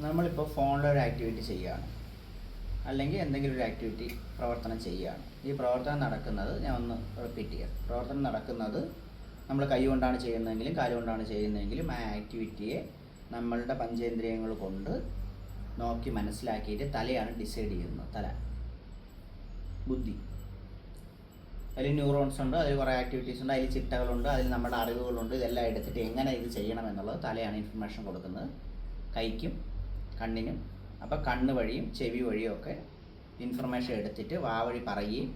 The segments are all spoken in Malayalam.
നമ്മളിപ്പോൾ ഫോണിലൊരു ആക്ടിവിറ്റി ചെയ്യുകയാണ്. അല്ലെങ്കിൽ എന്തെങ്കിലും ഒരു ആക്ടിവിറ്റി പ്രവർത്തനം ചെയ്യുകയാണ്. ഈ പ്രവർത്തനം നടക്കുന്നത് ഞാൻ ഒന്ന് റിപ്പീറ്റ് ചെയ്യാം. പ്രവർത്തനം നടക്കുന്നത് നമ്മൾ കൈ കൊണ്ടാണ് ചെയ്യുന്നതെങ്കിലും കാൽ കൊണ്ടാണ് ചെയ്യുന്നതെങ്കിലും ആ ആക്ടിവിറ്റിയെ നമ്മളുടെ പഞ്ചേന്ദ്രിയങ്ങൾ കൊണ്ട് നോക്കി മനസ്സിലാക്കിയിട്ട് തലയാണ് ഡിസൈഡ് ചെയ്യുന്നത്. തല. ബുദ്ധി. അതിൽ ന്യൂറോൺസ് ഉണ്ട് അതിൽ കുറേ ആക്ടിവിറ്റീസ് ഉണ്ട് അതിൽ ചിട്ടകളുണ്ട് അതിൽ നമ്മുടെ അറിവുകളുണ്ട് ഇതെല്ലാം എടുത്തിട്ട് എങ്ങനെ ഇത് ചെയ്യണം എന്നുള്ളത് തലയാണ് ഇൻഫർമേഷൻ കൊടുക്കുന്നത്. കൈക്കും കണ്ണിനും അപ്പോൾ കണ്ണ് വഴിയും ചെവി വഴിയും ഒക്കെ ഇൻഫർമേഷൻ എടുത്തിട്ട് വാവഴി പറയുകയും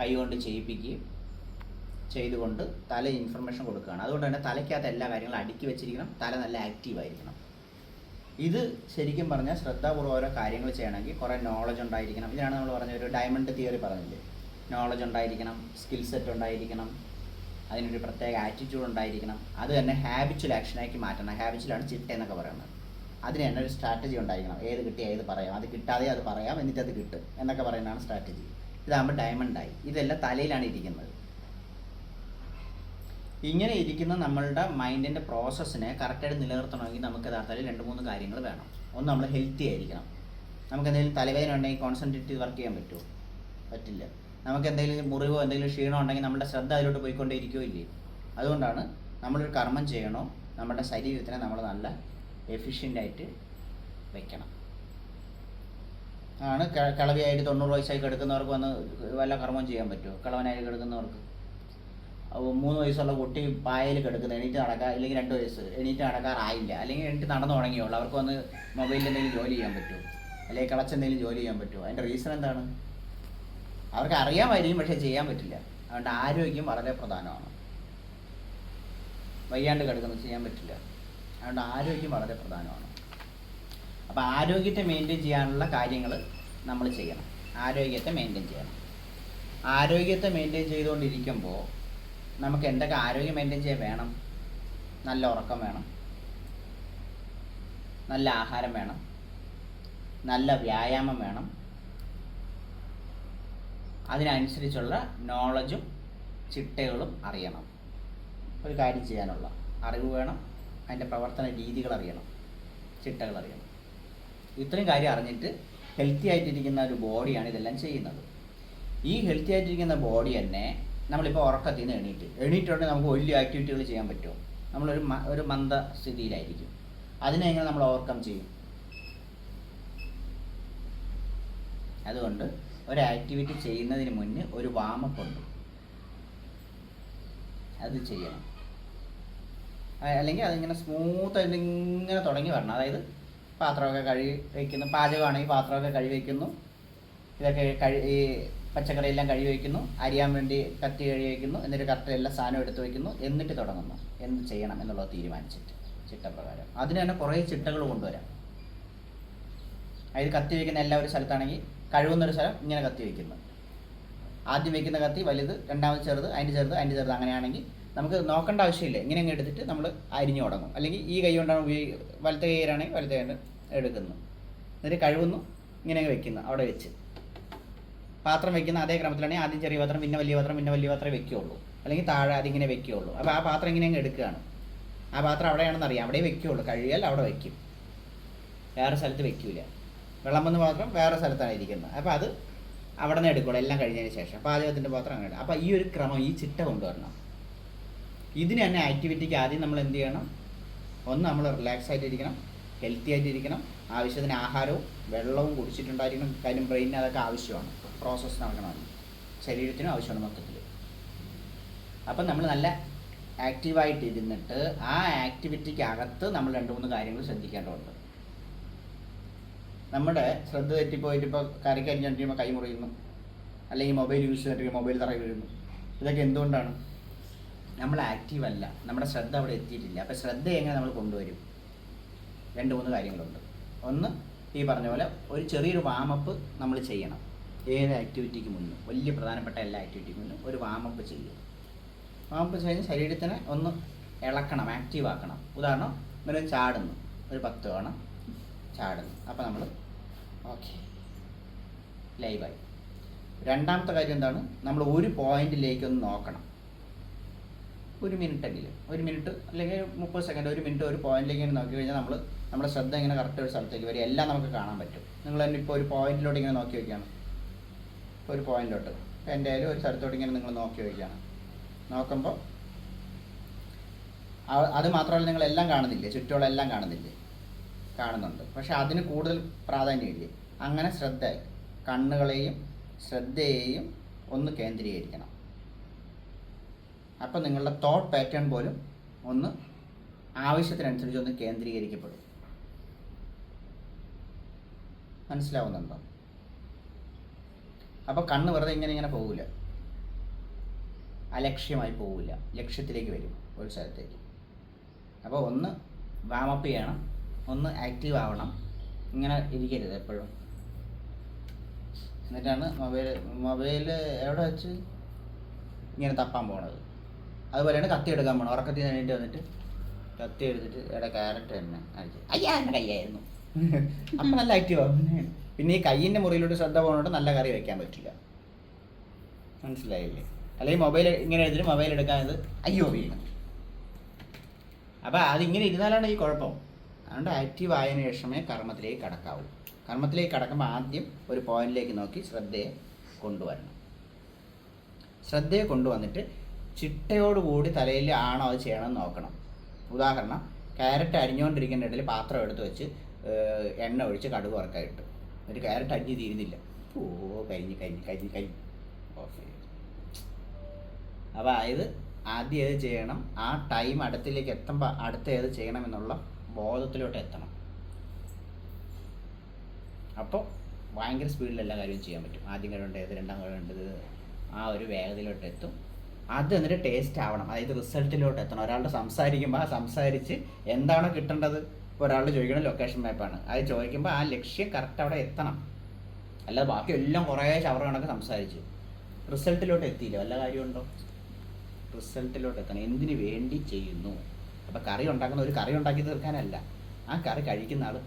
കൈ കൊണ്ട് ചെയ്യിപ്പിക്കുകയും ചെയ്തുകൊണ്ട് തല ഇൻഫർമേഷൻ കൊടുക്കുകയാണ്. അതുകൊണ്ട് തന്നെ തലയ്ക്കകത്ത് എല്ലാ കാര്യങ്ങളും അടുക്കി വെച്ചിരിക്കണം. തല നല്ല ആക്റ്റീവ് ആയിരിക്കണം. ഇത് ശരിക്കും പറഞ്ഞാൽ ശ്രദ്ധാപൂർവം ഓരോ കാര്യങ്ങൾ ചെയ്യണമെങ്കിൽ കുറേ നോളജ് ഉണ്ടായിരിക്കണം. ഇതാണ് നമ്മൾ പറഞ്ഞ ഒരു ഡയമണ്ട് തിയറി പറഞ്ഞില്ലേ? നോളജ് ഉണ്ടായിരിക്കണം സ്കിൽ സെറ്റ് ഉണ്ടായിരിക്കണം. അതിനൊരു പ്രത്യേക ആറ്റിറ്റ്യൂഡ് ഉണ്ടായിരിക്കണം. അത് തന്നെ ഹാബിച്വൽ ആക്ഷനാക്കി മാറ്റണം. ഹാബിച്വലാണ് ചിട്ട എന്നൊക്കെ പറയുന്നത്. അതിന് തന്നെ ഒരു സ്ട്രാറ്റജി ഉണ്ടായിരിക്കണം. ഏത് കിട്ടിയാൽ ഏത് പറയാം. അത് കിട്ടാതെ അത് പറയാം എന്നിട്ട് അത് കിട്ടും എന്നൊക്കെ പറയുന്നതാണ് സ്ട്രാറ്റജി ഇതാകുമ്പോൾ ഡയമണ്ടായി ഇതെല്ലാം തലയിലാണ് ഇരിക്കുന്നത്. ഇങ്ങനെ ഇരിക്കുന്ന നമ്മളുടെ മൈൻഡിന്റെ പ്രോസസ്സിനെ കറക്റ്റായിട്ട് നിലനിർത്തണമെങ്കിൽ നമുക്ക് യഥാർത്ഥത്തിൽ രണ്ട് മൂന്ന് കാര്യങ്ങൾ വേണം. ഒന്ന് നമ്മൾ ഹെൽത്തി ആയിരിക്കണം. നമുക്ക് എന്തെങ്കിലും തലവേദന ഉണ്ടെങ്കിൽ കോൺസെൻട്രേറ്റ് ചെയ്ത് വർക്ക് ചെയ്യാൻ പറ്റുമോ? പറ്റില്ല. നമുക്ക് എന്തെങ്കിലും മുറിവോ എന്തെങ്കിലും ക്ഷീണോ ഉണ്ടെങ്കിൽ നമ്മുടെ ശ്രദ്ധ അതിലോട്ട് പോയിക്കൊണ്ടേ ഇരിക്കുകയോ ഇല്ലേ അതുകൊണ്ടാണ് നമ്മളൊരു കർമ്മം ചെയ്യണോ നമ്മുടെ ശരീരത്തിനെ നമ്മൾ നല്ല എഫിഷ്യന്റ് ആയിട്ട് വെക്കണം. ആണ് കിളവിയായിട്ട് തൊണ്ണൂറ് വയസ്സായി കിടക്കുന്നവർക്ക് വന്ന് വല്ല കർമ്മം ചെയ്യാൻ പറ്റുമോ കിളവനായി കിടക്കുന്നവർക്ക്? മൂന്ന് വയസ്സുള്ള കുട്ടി പായയിൽ കിടക്കുന്നത് എണീറ്റ് നടക്കാൻ അല്ലെങ്കിൽ രണ്ട് വയസ്സ് എണീറ്റ് നടക്കാറായില്ല. അല്ലെങ്കിൽ എണീറ്റ് നടന്നു തുടങ്ങിയുള്ളൂ അവർക്ക് വന്ന് മൊബൈലിൽ എന്തെങ്കിലും ജോലി ചെയ്യാൻ പറ്റുമോ അല്ലെങ്കിൽ കളച്ചെന്തെങ്കിലും ജോലി ചെയ്യാൻ പറ്റുമോ അതിന്റെ റീസൺ എന്താണ്? അവർക്ക് അറിയാമായിരിക്കും പക്ഷേ ചെയ്യാൻ പറ്റില്ല. അതുകൊണ്ട് ആരോഗ്യം വളരെ പ്രധാനമാണ്. വയ്യാണ്ട് കിടക്കുന്നത് ചെയ്യാൻ പറ്റില്ല. അതുകൊണ്ട് ആരോഗ്യം വളരെ പ്രധാനമാണ്. അപ്പോൾ ആരോഗ്യത്തെ മെയിന്റെയിൻ ചെയ്യാനുള്ള കാര്യങ്ങൾ നമ്മൾ ചെയ്യണം. ആരോഗ്യത്തെ മെയിന്റെയിൻ ചെയ്യണം. ആരോഗ്യത്തെ മെയിന്റെയിൻ ചെയ്തുകൊണ്ടിരിക്കുമ്പോൾ നമുക്ക് എന്തൊക്കെ ആരോഗ്യം മെയിന്റെയിൻ ചെയ്യാൻ വേണം? നല്ല ഉറക്കം വേണം. നല്ല ആഹാരം വേണം. നല്ല വ്യായാമം വേണം. അതിനനുസരിച്ചുള്ള നോളജും ചിട്ടകളും അറിയണം. ഒരു കാര്യം ചെയ്യാനുള്ള അറിവ് വേണം അതിന്റെ പ്രവർത്തന രീതികൾ അറിയണം ചിട്ടകൾ അറിയണം. ഇത്രയും കാര്യം അറിഞ്ഞിട്ട് ഹെൽത്തി ആയിട്ടിരിക്കുന്ന ഒരു ബോഡിയാണ് ഇതെല്ലാം ചെയ്യുന്നത്. ഈ ഹെൽത്തി ആയിട്ടിരിക്കുന്ന ബോഡി തന്നെ നമ്മളിപ്പോൾ ഉറക്കത്തിൽ നിന്ന് എണീറ്റ് എണീറ്റുണ്ടെങ്കിൽ നമുക്ക് വലിയ ആക്ടിവിറ്റികൾ ചെയ്യാൻ പറ്റുമോ? നമ്മളൊരു ഒരു മന്ദ സ്ഥിതിയിലായിരിക്കും അതിനെ നമ്മൾ ഓവർകം ചെയ്യും? അതുകൊണ്ട് ഒരു ആക്ടിവിറ്റി ചെയ്യുന്നതിന് മുന്നേ ഒരു വാമപ്പ് ഉണ്ട്. അത് ചെയ്യണം. അല്ലെങ്കിൽ അതിങ്ങനെ സ്മൂത്ത് ആയിട്ട് ഇങ്ങനെ തുടങ്ങി വരണം. അതായത് പാത്രമൊക്കെ കഴുകി വയ്ക്കുന്നു പാചകമാണെങ്കിൽ പാത്രമൊക്കെ കഴുകി വയ്ക്കുന്നു ഇതൊക്കെ കഴി ഈ പച്ചക്കറി എല്ലാം കഴുകി വയ്ക്കുന്നു അരിയാൻ വേണ്ടി കത്തി കഴുകി വയ്ക്കുന്നു എന്നിട്ട് കറക്റ്റ് എല്ലാ എടുത്ത് വയ്ക്കുന്നു എന്നിട്ട് തുടങ്ങുന്നു. എന്ത് ചെയ്യണം എന്നുള്ളത് തീരുമാനിച്ചിട്ട് ചിട്ടപ്രകാരം. അതിന് തന്നെ കുറേ ചിട്ടകൾ കൊണ്ടുവരാം. അതായത് കത്തി വയ്ക്കുന്ന എല്ലാ ഒരു സ്ഥലത്താണെങ്കിൽ കഴുകുന്ന ഒരു സ്ഥലം ഇങ്ങനെ കത്തി വയ്ക്കുന്നത് ആദ്യം വയ്ക്കുന്ന കത്തി വലുത് രണ്ടാമത് ചെറുത് അതിന്റെ ചെറുത് അതിന്റെ ചെറുത് അങ്ങനെയാണെങ്കിൽ നമുക്ക് നോക്കേണ്ട ആവശ്യമില്ല. ഇങ്ങനെ അങ്ങ് എടുത്തിട്ട് നമ്മൾ അരിഞ്ഞു തുടങ്ങും. അല്ലെങ്കിൽ ഈ കൈ കൊണ്ടാണ് ഉപയോഗി വലത്തെ കൈയിലാണെങ്കിൽ വലത്തെ കൈ എടുക്കുന്നു. എന്നിട്ട് കഴുകുന്നു ഇങ്ങനെ വെക്കുന്നു അവിടെ വെച്ച്. പാത്രം വെക്കുന്ന അതേ ക്രമത്തിലാണെങ്കിൽ ആദ്യം ചെറിയ പാത്രം പിന്നെ വലിയ പാത്രം പിന്നെ വലിയ പാത്രമേ വെക്കുകയുള്ളൂ. അല്ലെങ്കിൽ താഴെ അതിങ്ങനെ വെക്കുകയുള്ളൂ. അപ്പോൾ ആ പാത്രം ഇങ്ങനെ അങ്ങ് എടുക്കുകയാണ്. ആ പാത്രം അവിടെയാണെന്ന് അറിയാം. അവിടെ വെക്കുകയുള്ളൂ. കഴുകിയാൽ അവിടെ വെക്കും. വേറെ സ്ഥലത്ത് വെക്കൂല. വിളമ്പുന്ന പാത്രം വേറെ സ്ഥലത്താണ് ഇരിക്കുന്നത്. അപ്പോൾ അത് അവിടെ നിന്ന് എടുക്കുള്ളൂ. എല്ലാം കഴിഞ്ഞതിന് ശേഷം. പാചകത്തിന്റെ പാത്രം അങ്ങനെ അപ്പോൾ ഈ ഒരു ക്രമം ഈ ചിട്ട കൊണ്ടുവരണം. ഇതിന് തന്നെ ആക്ടിവിറ്റിക്ക് ആദ്യം നമ്മൾ എന്ത് ചെയ്യണം? ഒന്ന് നമ്മൾ റിലാക്സ് ആയിട്ടിരിക്കണം. ഹെൽത്തി ആയിട്ടിരിക്കണം. ആവശ്യത്തിന് ആഹാരവും വെള്ളവും കുടിച്ചിട്ടുണ്ടായിരിക്കണം. കാര്യം ബ്രെയിനിന് അതൊക്കെ ആവശ്യമാണ്. പ്രോസസ്സ് നടക്കണമെങ്കിൽ ശരീരത്തിനും ആവശ്യമാണ് മൊത്തത്തിൽ അപ്പം നമ്മൾ നല്ല ആക്റ്റീവായിട്ട് ഇരുന്നിട്ട് ആ ആക്ടിവിറ്റിക്കകത്ത് നമ്മൾ രണ്ട് മൂന്ന് കാര്യങ്ങൾ ശ്രദ്ധിക്കേണ്ടതുണ്ട്. നമ്മുടെ ശ്രദ്ധ തെറ്റിപ്പോയിട്ട് ഇപ്പോൾ കരയ്ക്ക് അരിഞ്ഞുകൊണ്ടിരിക്കുമ്പോൾ കൈ മുറിയുന്നു. അല്ലെങ്കിൽ മൊബൈൽ യൂസ് ചെയ്തിട്ട് മൊബൈൽ തറയിൽ വീഴുന്നു. ഇതൊക്കെ എന്തുകൊണ്ടാണ്? നമ്മൾ ആക്റ്റീവ് അല്ല. നമ്മുടെ ശ്രദ്ധ അവിടെ എത്തിയിട്ടില്ല. അപ്പോൾ ശ്രദ്ധ എങ്ങനെ നമ്മൾ കൊണ്ടുവരും? രണ്ട് മൂന്ന് കാര്യങ്ങളുണ്ട്. ഒന്ന് ഈ പറഞ്ഞ പോലെ ഒരു ചെറിയൊരു വാമപ്പ് നമ്മൾ ചെയ്യണം. ഏത് ആക്ടിവിറ്റിക്ക് മുന്നും വലിയ പ്രധാനപ്പെട്ട എല്ലാ ആക്ടിവിറ്റിക്ക് മുന്നും ഒരു വാമപ്പ് ചെയ്യും വാമപ്പ് ചെയ്ത് ശരീരത്തിനെ ഒന്ന് ഇളക്കണം ആക്റ്റീവ് ആക്കണം. ഉദാഹരണം ഇങ്ങനെ ചാടുന്നു. ഒരു പത്ത് തവണ ചാടുന്നു. അപ്പോൾ നമ്മൾ ഓക്കെ ലൈവായി രണ്ടാമത്തെ കാര്യം എന്താണ്? നമ്മൾ ഒരു പോയിന്റിലേക്ക് ഒന്ന് നോക്കണം. ഒരു മിനിറ്റ് എങ്കിലും. ഒരു മിനിറ്റ് അല്ലെങ്കിൽ മുപ്പത് സെക്കൻഡ് ഒരു മിനിറ്റ് ഒരു പോയിന്റിലേക്ക് ഇങ്ങനെ നോക്കി കഴിഞ്ഞാൽ നമ്മൾ നമ്മുടെ ശ്രദ്ധ ഇങ്ങനെ കറക്റ്റ് ഒരു സ്ഥലത്തേക്ക് വരും. എല്ലാം നമുക്ക് കാണാൻ പറ്റും. നിങ്ങൾ തന്നെ ഇപ്പോൾ ഒരു പോയിന്റിലോട്ട് ഇങ്ങനെ നോക്കി വയ്ക്കുകയാണ് ഒരു പോയിന്റിലോട്ട് എന്റെ ആയാലും ഒരു സ്ഥലത്തോട്ട് ഇങ്ങനെ നിങ്ങൾ നോക്കി വയ്ക്കുകയാണ് നോക്കുമ്പോൾ അത് മാത്രമല്ല നിങ്ങൾ എല്ലാം കാണുന്നില്ലേ? ചുറ്റുമുള്ള എല്ലാം കാണുന്നില്ലേ? കാണുന്നുണ്ട്. പക്ഷെ അതിന് കൂടുതൽ പ്രാധാന്യമില്ലേ അങ്ങനെ ശ്രദ്ധ കണ്ണുകളെയും ശ്രദ്ധയെയും ഒന്ന് കേന്ദ്രീകരിക്കണം. അപ്പോൾ നിങ്ങളുടെ തോട്ട് പാറ്റേൺ പോലും ഒന്ന് ആവശ്യത്തിനനുസരിച്ച് ഒന്ന് കേന്ദ്രീകരിക്കപ്പെടും. മനസ്സിലാവുന്നുണ്ടോ? അപ്പോൾ കണ്ണ് വെറുതെ ഇങ്ങനെ ഇങ്ങനെ പോകില്ല അലക്ഷ്യമായി പോകില്ല ലക്ഷ്യത്തിലേക്ക് വരും ഒരു സ്ഥലത്തേക്ക്. അപ്പോൾ ഒന്ന് വാമപ്പ് ചെയ്യണം. ഒന്ന് ആക്റ്റീവ് ആവണം. ഇങ്ങനെ ഇരിക്കരുത് എപ്പോഴും. എന്നിട്ടാണ് മൊബൈൽ മൊബൈൽ എവിടെ വെച്ച്? ഇങ്ങനെ തപ്പാൻ പോണത്. അതുപോലെയാണ് കത്തി എടുക്കാൻ പോണത്. ഉറക്കത്തിൽ നിന്ന് എണീറ്റ് വന്നിട്ട് കത്തി എടുത്തിട്ട് ഇവിടെ കാരറ്റ് തന്നെ അടിച്ച്. അയ്യാ എന്റെ കയ്യായിരുന്നു. അപ്പം നല്ല ആക്റ്റീവ് ആവും. പിന്നെ ഈ കയ്യിന്റെ മുറിയിലോട്ട് ശ്രദ്ധ പോകുന്നതുകൊണ്ട് നല്ല കറി വെക്കാൻ പറ്റില്ല. മനസ്സിലായില്ലേ? അല്ലെങ്കിൽ മൊബൈൽ ഇങ്ങനെ എടുത്തിട്ട് മൊബൈൽ എടുക്കാൻ അയ്യോ വീണ്. അപ്പോൾ അതിങ്ങനെ ഇരുന്നാലാണ് ഈ കുഴപ്പം. അതുകൊണ്ട് ആക്റ്റീവ് ആയതിനു ശേഷമേ കർമ്മത്തിലേക്ക് കടക്കാവൂ. കർമ്മത്തിലേക്ക് കടക്കുമ്പോൾ ആദ്യം ഒരു പോയിന്റിലേക്ക് നോക്കി ശ്രദ്ധയെ കൊണ്ടുവരണം. ശ്രദ്ധയെ കൊണ്ടുവന്നിട്ട് ചിട്ടയോടുകൂടി തലയിൽ ആണോ അത് ചെയ്യണമെന്ന് നോക്കണം. ഉദാഹരണം ക്യാരറ്റ് അരിഞ്ഞുകൊണ്ടിരിക്കുന്ന ഇടയിൽ പാത്രം എടുത്ത് വെച്ച് എണ്ണ ഒഴിച്ച് കടുക് വറക്കായിട്ട് ഒരു ക്യാരറ്റ് അരിഞ്ഞ് തീരുന്നില്ല. ഓ കരിഞ്ഞ് കരിഞ്ഞ് കരിഞ്ഞ് കരിഞ്ഞ്. ഓഫ് അപ്പോൾ അതായത് ആദ്യം ഏത് ചെയ്യണം? ആ ടൈം അടുത്തിലേക്ക് എത്തുമ്പോൾ അടുത്ത ഏത് ചെയ്യണം എന്നുള്ള ബോധത്തിലോട്ട് എത്തണം. അപ്പോൾ ഭയങ്കര സ്പീഡിൽ എല്ലാ കാര്യവും ചെയ്യാൻ പറ്റും. ആദ്യം കഴിവേണ്ടത് രണ്ടാം കഴിവേണ്ടത് ആ ഒരു വേഗതയിലോട്ട് എത്തും. അത് എന്നിട്ട് ടേസ്റ്റ് ആവണം. അതായത് റിസൾട്ടിലോട്ട് എത്തണം. ഒരാളുടെ സംസാരിക്കുമ്പോൾ ആ സംസാരിച്ച് എന്താണോ കിട്ടേണ്ടത് ഇപ്പോൾ ഒരാളുടെ ചോദിക്കണ ലൊക്കേഷൻ മാപ്പാണ് അത് ചോദിക്കുമ്പോൾ ആ ലക്ഷ്യം കറക്റ്റ് അവിടെ എത്തണം. അല്ലാതെ ബാക്കി എല്ലാം കുറേ ഷവർ കണക്ക് സംസാരിച്ച്. റിസൾട്ടിലോട്ട് എത്തിയില്ല? വല്ല കാര്യമുണ്ടോ? റിസൾട്ടിലോട്ട് എത്തണം. എന്തിനു വേണ്ടി ചെയ്യുന്നു? അപ്പം കറി ഉണ്ടാക്കുന്ന ഒരു കറി ഉണ്ടാക്കി തീർക്കാനല്ല. ആ കറി കഴിക്കുന്ന ആൾ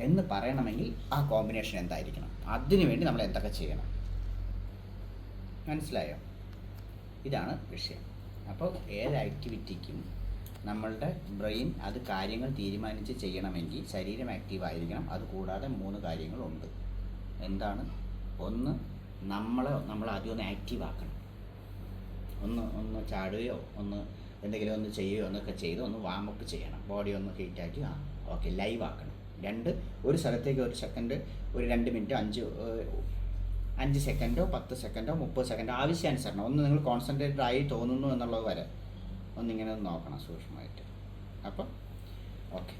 എന്ന് പറയണമെങ്കിൽ ആ കോമ്പിനേഷൻ എന്തായിരിക്കണം? അതിനു വേണ്ടി നമ്മൾ എന്തൊക്കെ ചെയ്യണം? മനസ്സിലായോ? ഇതാണ് വിഷയം. അപ്പോൾ ഏത് ആക്ടിവിറ്റിക്കും നമ്മളുടെ ബ്രെയിൻ അത് കാര്യങ്ങൾ തീരുമാനിച്ച് ചെയ്യണമെങ്കിൽ ശരീരം ആക്റ്റീവ് ആയിരിക്കണം. അതുകൂടാതെ മൂന്ന് കാര്യങ്ങളുണ്ട്. എന്താണ്? ഒന്ന് നമ്മളെ നമ്മൾ ആദ്യം ഒന്ന് ആക്റ്റീവ് ആക്കണം. ഒന്ന് ഒന്ന് ചാടുകയോ ഒന്ന് എന്തെങ്കിലും ഒന്ന് ചെയ്യുകയോ എന്നൊക്കെ ചെയ്ത് ഒന്ന് വാമപ്പ് ചെയ്യണം. ബോഡി ഒന്ന് ഹീറ്റാക്കി ആ ഓക്കെ ലൈവ് ആക്കണം. രണ്ട് ഒരു സ്ഥലത്തേക്ക് ഒരു സെക്കൻഡ് ഒരു രണ്ട് മിനിറ്റ് അഞ്ച് അഞ്ച് സെക്കൻഡോ പത്ത് സെക്കൻഡോ മുപ്പത് സെക്കൻഡോ ആവശ്യാനുസരണം ഒന്ന് നിങ്ങൾ കോൺസെൻട്രേറ്റഡ് ആയി തോന്നുന്നു എന്നുള്ളത് വരെ ഒന്നിങ്ങനെ ഒന്ന് നോക്കണം സൂക്ഷ്മമായിട്ട്. അപ്പം ഓക്കെ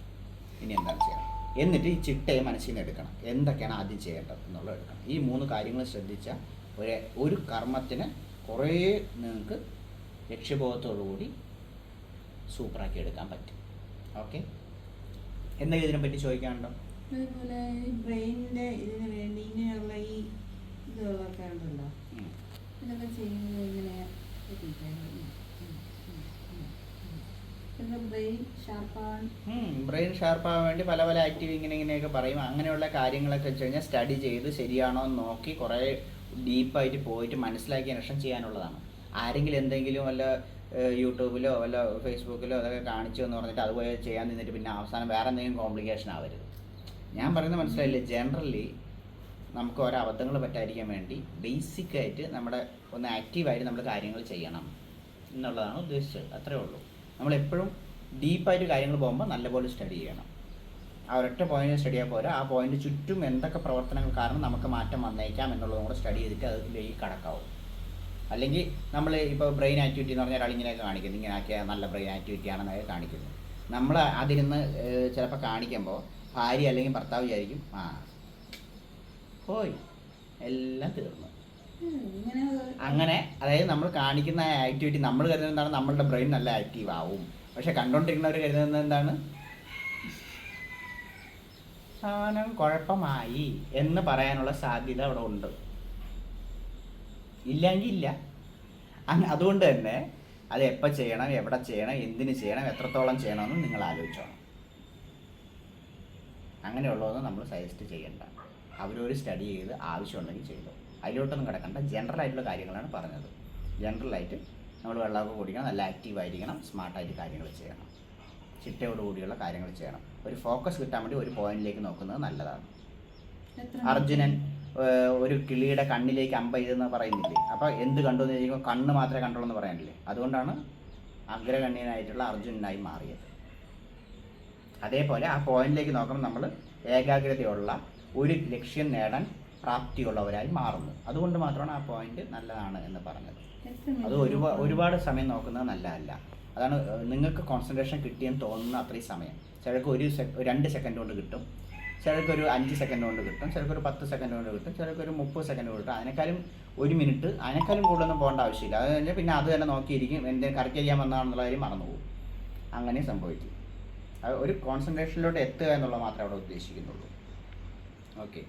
ഇനി എന്താണ് ചെയ്യണം എന്നിട്ട് ഈ ചിട്ടയെ മനസ്സിൽ നിന്ന് എടുക്കണം. എന്തൊക്കെയാണ് ആദ്യം ചെയ്യേണ്ടത് എന്നുള്ളത് എടുക്കണം. ഈ മൂന്ന് കാര്യങ്ങൾ ശ്രദ്ധിച്ചാൽ ഒരു ഒരു കർമ്മത്തിന് കുറേ നിങ്ങൾക്ക് ലക്ഷ്യബോധത്തോടുകൂടി സൂപ്പറാക്കി എടുക്കാൻ പറ്റും ഓക്കെ എന്തെങ്കിലും ഇതിനെപ്പറ്റി ചോദിക്കാനുണ്ടോ? അതുപോലെ ഇതിന് വേണ്ടി ഇങ്ങനെയുള്ള ഈ ഉണ്ടല്ലോ ഇതൊക്കെ ചെയ്യുന്നത് ബ്രെയിൻ ഷാർപ്പാകാൻ വേണ്ടി പല പല ആക്റ്റീവ് ഇങ്ങനെ ഇങ്ങനെയൊക്കെ പറയും. അങ്ങനെയുള്ള കാര്യങ്ങളൊക്കെ വെച്ച് കഴിഞ്ഞാൽ സ്റ്റഡി ചെയ്ത് ശരിയാണോ എന്ന് നോക്കി കുറേ ഡീപ്പായിട്ട് പോയിട്ട് മനസ്സിലാക്കിയ ശേഷം ചെയ്യാനുള്ളതാണ്. ആരെങ്കിലും എന്തെങ്കിലും വല്ല യൂട്യൂബിലോ വല്ല ഫേസ്ബുക്കിലോ അതൊക്കെ കാണിച്ചു എന്ന് പറഞ്ഞിട്ട് അതുപോലെ ചെയ്യാൻ നിന്നിട്ട് പിന്നെ അവസാനം വേറെ എന്തെങ്കിലും കോംപ്ലിക്കേഷൻ ആവരുത്. ഞാൻ പറയുന്നത് മനസ്സിലായില്ലേ? ജനറലി നമുക്ക് ഓരോ അബദ്ധങ്ങൾ പറ്റാതിരിക്കാൻ വേണ്ടി ബേസിക്കായിട്ട് നമ്മുടെ ഒന്ന് ആക്റ്റീവായിട്ട് നമ്മൾ കാര്യങ്ങൾ ചെയ്യണം എന്നുള്ളതാണ് ഉദ്ദേശിച്ചത്. അത്രേ ഉള്ളൂ. നമ്മളെപ്പോഴും ഡീപ്പായിട്ട് കാര്യങ്ങൾ പോകുമ്പോൾ നല്ലപോലെ സ്റ്റഡി ചെയ്യണം. ആ ഒരൊറ്റ പോയിന്റ് സ്റ്റഡി ചെയ്യാൻ പോരാ. ആ പോയിന്റ് ചുറ്റും എന്തൊക്കെ പ്രവർത്തനങ്ങൾ കാരണം നമുക്ക് മാറ്റം വന്നേക്കാം എന്നുള്ളതും കൂടെ സ്റ്റഡി ചെയ്തിട്ട് അതിലേക്ക് കടക്കാവും. അല്ലെങ്കിൽ നമ്മൾ ഇപ്പോൾ ബ്രെയിൻ ആക്ടിവിറ്റി എന്ന് പറഞ്ഞാൽ ഒരാളിങ്ങനെയൊക്കെ കാണിക്കുന്നു. ഇങ്ങനെ ആക്കിയാൽ നല്ല ബ്രെയിൻ ആക്ടിവിറ്റി ആണെന്നൊക്കെ കാണിക്കുന്നു. നമ്മൾ അതിരുന്ന് ചിലപ്പോൾ കാണിക്കുമ്പോൾ ഭാര്യ അല്ലെങ്കിൽ ഭർത്താവ് വിചാരിക്കും ആ പോയി. എല്ലാം തീർന്നു. അങ്ങനെ അതായത് നമ്മൾ കാണിക്കുന്ന ആക്ടിവിറ്റി നമ്മൾ കരുതുന്നത് എന്താണ്? നമ്മളുടെ ബ്രെയിൻ നല്ല ആക്റ്റീവ് ആവും. പക്ഷെ കണ്ടോണ്ടിരിക്കുന്നവർ കരുതുന്നത് എന്താണ്? സാധനം കുഴപ്പമായി എന്ന് പറയാനുള്ള സാധ്യത അവിടെ ഉണ്ട്. ഇല്ലെങ്കിൽ ഇല്ല. അതുകൊണ്ട് തന്നെ അത് എപ്പോൾ ചെയ്യണം എവിടെ ചെയ്യണം എന്തിനു ചെയ്യണം എത്രത്തോളം ചെയ്യണമെന്ന് നിങ്ങൾ ആലോചിച്ചോണം. അങ്ങനെയുള്ളതൊന്നും നമ്മൾ സജസ്റ്റ് ചെയ്യണ്ട. അവരൊരു സ്റ്റഡി ചെയ്ത് ആവശ്യമുണ്ടെങ്കിൽ ചെയ്തു. അതിലോട്ടൊന്നും കിടക്കണ്ട. ജനറൽ ആയിട്ടുള്ള കാര്യങ്ങളാണ് പറഞ്ഞത്. ജനറലായിട്ട് നമ്മൾ വെള്ളമൊക്കെ കുടിക്കണം നല്ല ആക്റ്റീവായിരിക്കണം സ്മാർട്ടായിട്ട് കാര്യങ്ങൾ ചെയ്യണം. ചിട്ടയോടുകൂടിയുള്ള കാര്യങ്ങൾ ചെയ്യണം. ഒരു ഫോക്കസ് കിട്ടാൻ വേണ്ടി ഒരു പോയിന്റിലേക്ക് നോക്കുന്നത് നല്ലതാണ്. അർജുനൻ ഒരു കിളിയുടെ കണ്ണിലേക്ക് അമ്പ ഇതെന്ന് പറയുന്നില്ലേ? അപ്പോൾ എന്ത് കണ്ടു എന്ന് ചോദിക്കുമ്പോൾ കണ്ണ് മാത്രമേ കണ്ടുള്ളൂ എന്ന് പറയാനില്ലേ? അതുകൊണ്ടാണ് അഗ്രഗണ്യനായിട്ടുള്ള അർജുനനായി മാറിയത്. അതേപോലെ ആ പോയിന്റിലേക്ക് നോക്കുമ്പോൾ നമ്മൾ ഏകാഗ്രതയുള്ള ഒരു ലക്ഷ്യം നേടാൻ പ്രാപ്തിയുള്ളവരായി മാറുന്നു. അതുകൊണ്ട് മാത്രമാണ് ആ പോയിന്റ് നല്ലതാണ് എന്ന് പറഞ്ഞത്. അത് ഒരുപാട് ഒരുപാട് സമയം നോക്കുന്നത് നല്ലതല്ല. അതാണ് നിങ്ങൾക്ക് കോൺസെൻട്രേഷൻ കിട്ടിയെന്ന് തോന്നുന്ന അത്രയും സമയം. ചിലർക്ക് ഒരു രണ്ട് സെക്കൻഡ് കൊണ്ട് കിട്ടും. ചിലർക്ക് ഒരു അഞ്ച് സെക്കൻഡ് കൊണ്ട് കിട്ടും. ചിലർക്ക് ഒരു പത്ത് സെക്കൻഡ് കൊണ്ട് കിട്ടും. ചിലർക്ക് ഒരു മുപ്പത് സെക്കൻഡ് കൊണ്ട് കിട്ടും. അതിനേക്കാളും ഒരു മിനിറ്റ് അതിനേക്കാളും കൂടുതലൊന്നും പോകേണ്ട ആവശ്യമില്ല. അത് കഴിഞ്ഞാൽ പിന്നെ അത് തന്നെ നോക്കിയിരിക്കും. എന്തെങ്കിലും കറക്റ്റ് ചെയ്യാൻ വന്നതാണെന്നുള്ള കാര്യം മറന്നുപോകും. അങ്ങനെ സംഭവിക്കും ഒരു കോൺസെൻട്രേഷനിലോട്ട് എത്തുക എന്നുള്ളത് മാത്രമേ അവിടെ ഉദ്ദേശിക്കുന്നുള്ളൂ. ഓക്കെ